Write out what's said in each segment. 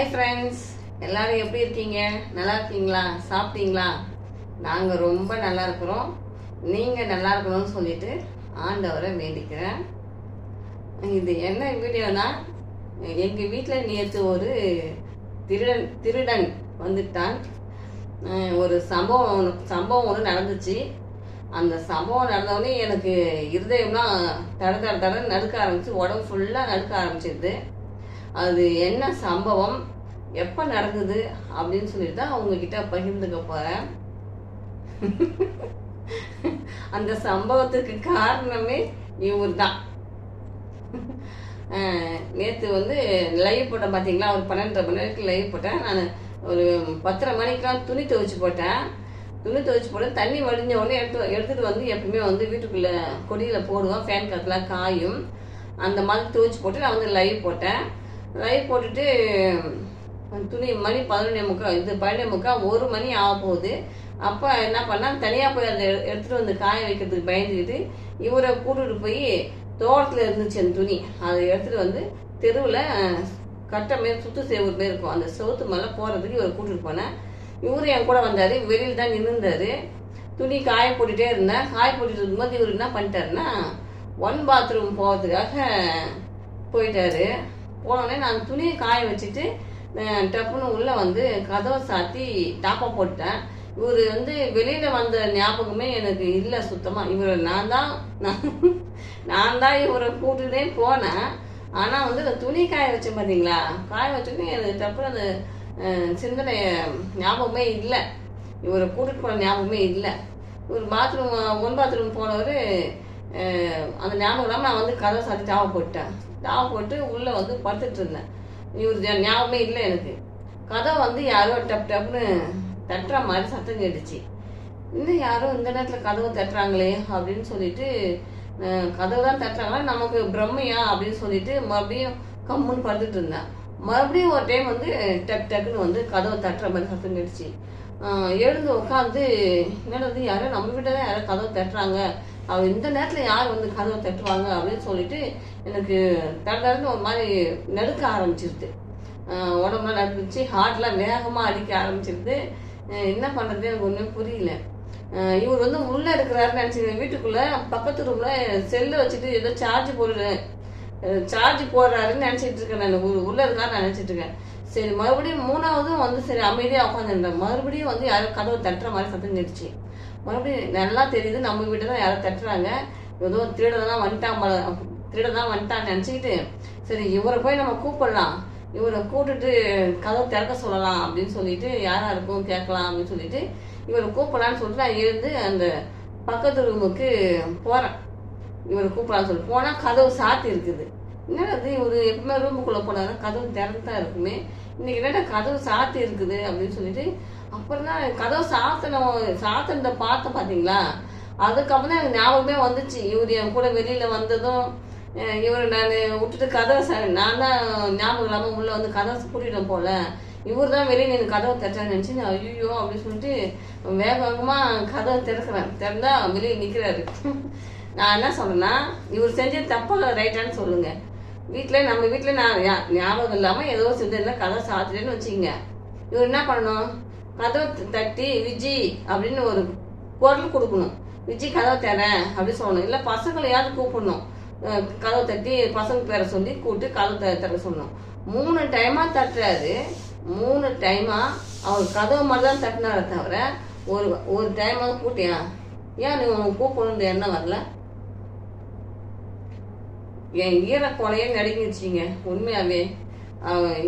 Hi friends எல்லாரும் எப்படி இருக்கீங்க? நல்லா இருக்கீங்களா? சாப்பிட்டீங்களா? நாங்கள் ரொம்ப நல்லா இருக்கிறோம். நீங்கள் நல்லா இருக்கணும்னு சொல்லிட்டு ஆண்டவரை வேண்டிக்கிறேன். இது என்ன வீடியோனா எங்கள் வீட்டில் நேற்று ஒரு திருடன் திருடன் வந்துட்டான். ஒரு சம்பவம் ஒன்று சம்பவம் ஒன்று நடந்துச்சு. அந்த சம்பவம் நடந்தவொடனே எனக்கு இருதயம்லாம் தட தட தட நடுக்க ஆரம்பிச்சு உடம்பு ஃபுல்லாக நடுக்க ஆரம்பிச்சிருது. அது என்ன சம்பவம்? எப்போ நடந்தது? அப்படின்னு சொல்லிட்டு தான் அவங்கக்கிட்ட பகிர்ந்துக்க போகிறேன் அந்த சம்பவத்துக்கு காரணமே இவர் தான் நேற்று வந்து லைவ் போட்டேன் பார்த்தீங்களா ஒரு பன்னெண்டரை மணி வரைக்கும் லைவ் போட்டேன். நான் ஒரு பத்தரை மணிக்கெலாம் துணி துவைச்சு போட்டேன். துணி துவைச்சு போட்டு தண்ணி வடிஞ்ச உடனே எடுத்து எடுத்துகிட்டு வந்து எப்பவுமே வந்து வீட்டுக்குள்ளே கொடியில் போடுவோம் ஃபேன் காற்றுலாம் காயும். அந்த மாதிரி துவைச்சு போட்டு நான் வந்து லைவ் போட்டேன். லைவ் போட்டுட்டு துணி மணி பதினொன்னே முக்கால் இது பன்னெண்டே முக்கால் ஒரு மணி ஆக போகுது. அப்போ என்ன பண்ணால் தனியாக போய் அதை எடுத்துகிட்டு வந்து காய வைக்கிறதுக்கு பயந்துக்கிட்டு இவரை கூட்டிட்டு போய் தோட்டத்தில் இருந்துச்சு அந்த துணி. அதை எடுத்துகிட்டு வந்து தெருவில் கட்டை மாரி சுத்து சேவூர் மாரி இருக்கும். அந்த செவத்து மேலே போகிறதுக்கு இவரை கூட்டிட்டு போனேன். இவர் என் கூட வந்தார். வெளியில் தான் நின்றுந்தார் துணி காய போட்டுகிட்டே இருந்தேன் காய போட்டுட்டு இருக்கும்போது இவர் என்ன பண்ணிட்டாருன்னா ஒன் பாத்ரூம் போகிறதுக்காக போயிட்டாரு. போனோடனே நான் துணியை காய வச்சுட்டு டப்புன்னு உள்ளே வந்து கதவை சாத்தி டாப்பை போட்டேன் இவர் வந்து வெளியில் வந்த ஞாபகமே எனக்கு இல்லை சுத்தமாக இவர் நான் தான் நான் நான் தான் இவரை கூட்டுட்டே போனேன். ஆனால் வந்து அந்த துணி காய வச்சேன் பார்த்தீங்களா காய வச்சோடனே எனக்கு டப்புன்னு அந்த சிந்தனை ஞாபகமே இல்லை. இவரை கூட்டிட்டு போன ஞாபகமே இல்லை. இவர் பாத்ரூம் ஒன் பாத்ரூம் போனவர் அந்த ஞாபகம் இல்லாமல் நான் வந்து கதவை சாத்தி டாவை போட்டேன் டாப் போட்டு உள்ளே வந்து படுத்துட்டு இருந்தேன். இவர் ஞாபகமே இல்லை எனக்கு. கதவை வந்து யாரோ டப் டப்னு தட்டுற மாதிரி சத்தம் கேட்டுச்சு. இன்னும் யாரோ இந்த நேரத்தில் கதவை தட்டுறாங்களே அப்படின்னு சொல்லிட்டு கதவை தான் தட்டுறாங்களா? நமக்கு பிரம்மையா அப்படின்னு சொல்லிட்டு மறுபடியும் கம்முன்னு படுத்துட்டு இருந்தேன். மறுபடியும் ஒரு டைம் வந்து டக் டக்குன்னு வந்து கதவை தட்டுற மாதிரி சத்தம் கேட்டுச்சு. எழுந்து உட்காந்து வந்து யாரோ நம்ம வீட்டில் தான் யாரோ கதவை தட்டுறாங்க. அவர் இந்த நேரத்தில் யார் வந்து கதவை தட்டுவாங்க அப்படின்னு சொல்லிட்டு எனக்கு தடந்து ஒரு மாதிரி நடுக்க ஆரம்பிச்சிருது. உடம்புலாம் நடுக்குச்சு ஹார்ட்லாம் வேகமாக அடிக்க ஆரம்பிச்சிருது. என்ன பண்ணுறது எனக்கு ஒன்றுமே புரியல. இவர் வந்து உள்ளே இருக்கிறாருன்னு நினச்சி வீட்டுக்குள்ளே பக்கத்து ரூமில் செல்லு வச்சுட்டு ஏதோ சார்ஜ் போடுறேன் சார்ஜ் போடுறாருன்னு நினச்சிட்டு இருக்கேன் நான். உள்ளே இருக்கான்னு நினச்சிட்டு இருக்கேன். சரி மறுபடியும் மூணாவதும் வந்து சரி அமைதியாக உட்காந்துருந்தேன் மறுபடியும் வந்து யாரும் கதவை தட்டுற மாதிரி சத்தம் கேட்டுச்சு. மறுபடியும் நல்லா தெரியுது நம்ம வீட்டை தான் யாரோ தட்டுறாங்க. ஏதோ திருட வந்துட்டான் திருடதான் வந்துட்டான்னு நினச்சிக்கிட்டு சரி இவரை போய் நம்ம கூப்பிடலாம். இவரை கூப்பிட்டுட்டு கதவை திறக்க சொல்லலாம் அப்படின்னு சொல்லிட்டு யாரா இருக்கும் கேட்கலாம் அப்படின்னு சொல்லிட்டு இவரை கூப்பிடலான்னு சொல்லிட்டு நான் எழுந்து அந்த பக்கத்து ரூமுக்கு போகிறேன் இவரை கூப்பிடலான்னு சொல்லிட்டு போனால் கதவு சாத்தி இருக்குது. என்னடா இது இவர் எப்பவுமே ரூமுக்குள்ளே போனாரு கதவு திறந்து தான் இருக்குமே. இன்னைக்கு என்னடா கதவு சாத்தி இருக்குது அப்படின்னு சொல்லிட்டு அப்புறம் தான் கதவு சாத்தின சாத்தினதை பார்த்தேன் பார்த்தீங்களா அதுக்கப்புறம் தான் எனக்கு ஞாபகமே வந்துச்சு. இவர் என் கூட வெளியில் வந்ததும் இவர் நான் விட்டுட்டு கதவை நான் தான் ஞாபகம் இல்லாமல் உள்ளே வந்து கதவை பூட்டிட்டேன் போல. இவர் தான் வெளியே நின்று கதவை திறச்சான்னு நினச்சி நான் ஐயோ அப்படின்னு சொல்லிட்டு வேக வேகமாக கதவை திறக்கிறேன் திறந்தா வெளியே நிற்கிறாரு நான் என்ன சொல்கிறேன்னா இவர் செஞ்சது தப்பா ரைட்டான்னு சொல்லுங்க. வீட்டில் நம்ம வீட்டில் நான் ஞாபகம் இல்லாமல் ஏதோ செஞ்சிருந்தா கதை சாத்துட்டேன்னு வச்சுக்கோங்க. இவர் என்ன பண்ணணும்? கதவை தட்டி விஜி அப்படின்னு ஒரு குரல் கொடுக்கணும். விஜி கதவை தரேன் அப்படின்னு சொல்லணும். இல்லை பசங்களையாவது கூப்பிடணும். கதவை தட்டி பசங்க பேரை சொல்லி கூப்பிட்டு கதவை த- சொல்லணும். மூணு டைமாக தட்டுறாரு. மூணு டைமாக அவர் கதவை மாதிரி தான் தட்டினாரே தவிர ஒரு ஒரு டைமாக கூட்டியா ஏன் நீ உனக்கு கூப்பிடணுன்ற எண்ணம் வரல? என் ஈரக்கொலையே நடுங்கிடுச்சிங்க உண்மையாவே.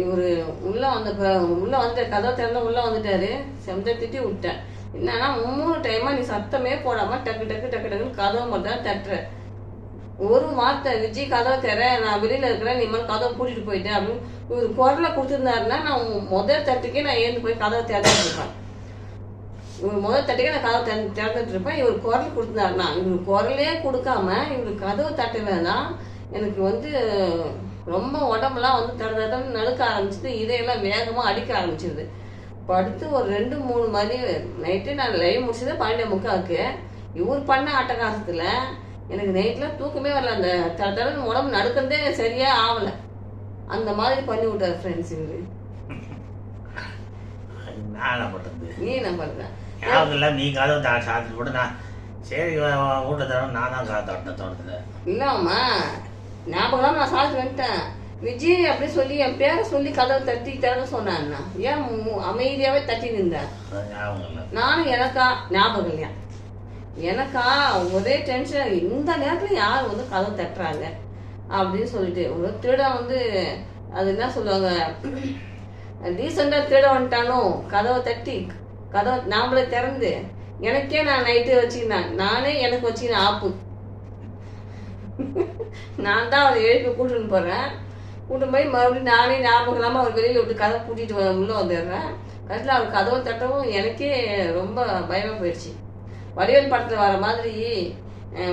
இவர் உள்ள வந்த உள்ளே உள்ள வந்து கதவை திறந்து உள்ள வந்துட்டாரு. செமத்த திட்டி விட்டேன். என்னன்னா மூணு டைமா நீ சத்தமே போடாம டக்கு டக்கு டக்கு டக்குன்னு கதவை மட்டும் தான் தட்டுற. ஒரு வார்த்தை விஜய் கதவை தர நான் வெளியில இருக்கிறேன் நீ மாதிரி கதவை கூட்டிகிட்டு போயிட்டேன் அப்படின்னு இவர் குரலை கொடுத்துருந்தாருன்னா நான் முதல் தட்டுக்கே நான் ஏந்து போய் கதவை திறந்துட்டு இருப்பேன். இவர் முதல் தட்டுக்கே நான் கதவை திறந்து திறந்துட்டு இருப்பேன். இவர் குரல் கொடுத்துருந்தாருன்னா இவர் குரலே கொடுக்காம இவர் கதவை தட்டலைன்னா எனக்கு வந்து ரொம்ப உடம்புலாம் வந்து தட தடன்னு நடுக்க ஆரம்பிச்சிது இதையெல்லாம் வேகமாக அடிக்க ஆரம்பிச்சிருது படுத்து ஒரு ரெண்டு மூணு மணி நைட்டு நான் லைவ் முடிச்சது பன்னெண்டு முக்காவுக்கு இவர் பண்ண அட்டகாசத்தில் எனக்கு நைட்டில் தூக்கமே வரல. அந்த தட தடன்னு உடம்பு நடுக்கிறதே சரியாக ஆகலை அந்த மாதிரி பண்ணி விட்டார் ஃப்ரெண்ட்ஸ் இவர். நீ என்ன ஞாபகம் இல்லை நீ கதவு தா சாத்திட்டு போட்டு நான் சரி வீட்டை தர நான் தான் காத்து தட்டின தோட்டத்தில். இல்லம்மா ஞாபகம் நான் சாப்பிட்டு வந்துட்டேன். விஜய் அப்படி சொல்லி என் பேரை சொல்லி கதவை தட்டி சொன்னான்னா ஏன் அமைதியாவே தட்டி நின்றேன் நானும் எனக்கா ஞாபகம் இல்லையா? எனக்கா ஒரே டென்ஷன் இந்த நேரத்துல யார் வந்து கதவை தட்டுறாங்க? அப்படின்னு சொல்லிட்டு ஒரு திருடன் வந்து அது என்ன சொல்லுவாங்க? டீசெண்டாக திருட வந்துட்டானோ? கதவை தட்டி கதவை நாமளே திறந்து எனக்கே நான் நைட்டு வச்சுக்கினேன். நானே எனக்கு வச்சுக்கினேன் ஆப்பு. நான் தான் அவரை எழுப்பி கூட்டின்னு போகிறேன் கூட்டின்னு போய் மறுபடியும் நானே ஞாபகம் இல்லாமல் அவர் வெளியில் விட்டு கதை பூட்டிட்டு வ- உள்ள வந்துடுறேன். கடைசியில் அவர் கதவை தட்டவும் எனக்கே ரொம்ப பயமாக போயிடுச்சு. வடிவேல் படத்தில் வர மாதிரி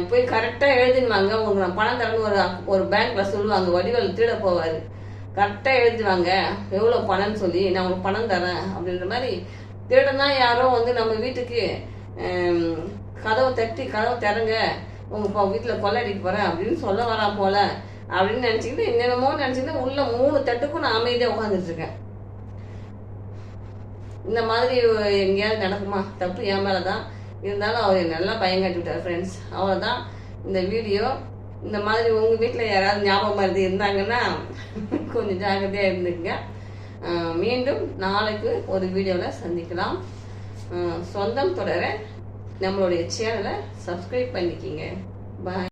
போய் கரெக்டாக எழுதிடுவாங்க. உங்களுக்கு நான் பணம் தரணும் ஒரு ஒரு பேங்க்கில் சொல்லுவாங்க. வடிவேல் திருட போவார். கரெக்டாக எழுதிடுவாங்க. எவ்வளோ பணம்னு சொல்லி நான் உங்களுக்கு பணம் தரேன் அப்படின்ற மாதிரி திருடனா யாரோ வந்து நம்ம வீட்டுக்கு கதவை தட்டி கதவை திறங்க உங்கள் வீட்டில் கொள்ளடிக்க போகிறேன் அப்படின்னு சொல்ல வரா போல அப்படின்னு நினச்சிக்கிட்டு என்னென்னமோ நினச்சிக்கிட்டு உள்ள மூணு தட்டுக்கும் நான் அமைதியாக உட்காந்துட்டு இருக்கேன் இந்த மாதிரி எங்கேயாவது நடக்குமா? தப்பு என் மேலே தான் இருந்தாலும் அவர் நல்லா பயங்காட்டி விட்டார் ஃப்ரெண்ட்ஸ் அவ்வளோதான் இந்த வீடியோ இந்த மாதிரி உங்கள் வீட்டில் யாராவது ஞாபகம் மருந்து இருந்தாங்கன்னா கொஞ்சம் ஜாக்கிரதையாக இருந்துக்குங்க. மீண்டும் நாளைக்கு ஒரு வீடியோவில் சந்திக்கலாம். சொந்தம் தொடர நம்மளுடைய சேனலை சப்ஸ்கிரைப் பண்ணிக்கிங்க. பாய்